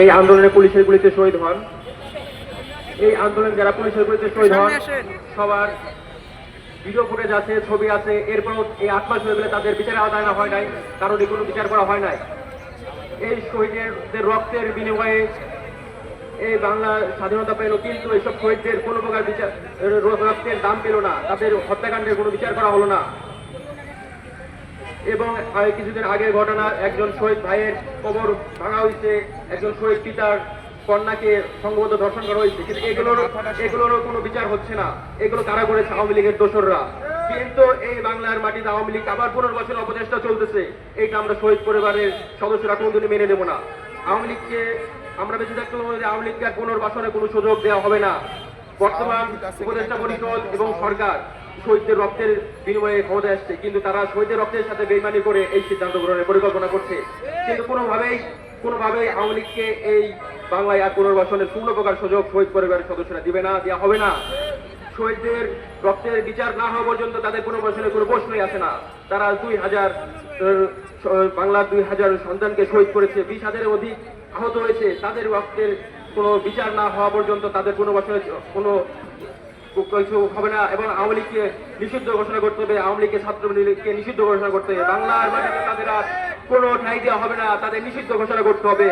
এই আন্দোলনে পুলিশের গুলিতে শহীদ হন। এই আন্দোলনে যারা পুলিশের গুলিতে শহীদ হন সবার ভিডিও ফুটেজ আছে ছবি আছে। এরপরও এই আট মাস হয়ে গেলে তাদের বিচার আওতায় আনা হয় নাই কারণ কোনো বিচার করা হয় নাই। এই শহীদদের রক্তের বিনিময়ে এই বাংলা স্বাধীনতা পেল কিন্তু এইসব শহীদদের কোনো প্রকার বিচার রক্তের দাম পেল না। তাদের হত্যাকাণ্ডের কোনো বিচার করা হলো না। এবং কিছুদিন আগের ঘটনা, একজন শহীদ ভাইয়ের কবর ভাঙা হয়েছে, একজন শহীদ পিতার কন্যাকে সংঘবদ্ধ ধর্ষণ করা হয়েছে। কিন্তু এগুলোর এগুলোরও কোনো বিচার হচ্ছে না। এগুলো কারা করেছে? আওয়ামী লীগের দোসররা। কিন্তু এই বাংলার মাটিতে আওয়ামী লীগ আবার পুনর্বাসন অপচেষ্টা চলতেছে। এইটা আমরা শহীদ পরিবারের সদস্যরা কোনোদিনই মেনে নেব না। আওয়ামী লীগকে আমরা বেঁচে থাকতে যে আওয়ামী লীগকে পুনর্বাসনের কোনো সুযোগ দেওয়া হবে না। বর্তমান উপদেষ্টা পরিষদ এবং সরকার শহীদদের রক্তের বিনিময়ে ক্ষমতায় আসছে কিন্তু তারা শহীদের রক্তের সাথে বেইমানি করে এই সিদ্ধান্ত গ্রহণের পরিকল্পনা করছে। কিন্তু কোনোভাবেই কোনোভাবেই আওয়ামী লীগকে এই বাংলায় আর পুনর্বাসনের পূর্ণ প্রকার সুযোগ শহীদ পরিবারের সদস্যরা দিবে না দেওয়া হবে না। শহীদদের রক্তের বিচার না হওয়া পর্যন্ত তাদের পুনর্বাসনের কোনো প্রশ্নই আসে না। তারা দুই হাজার বাংলার দুই হাজার সন্তানকে শহীদ করেছে, বিশ হাজারের অধিক আহত হয়েছে। তাদের রক্তের কোনো বিচার না হওয়া পর্যন্ত তাদের পুনর্বাসনের, কোনো কিছু হবে না। এবং আওয়ামী লীগকে নিষিদ্ধ ঘোষণা করতে হবে। আওয়ামী লীগকে ছাত্র লীগকে নিষিদ্ধ ঘোষণা করতে হবে। বাংলার মাটিতে তাদের আর কোনো ঠাই দেওয়া হবে না। তাদের নিষিদ্ধ ঘোষণা করতে হবে।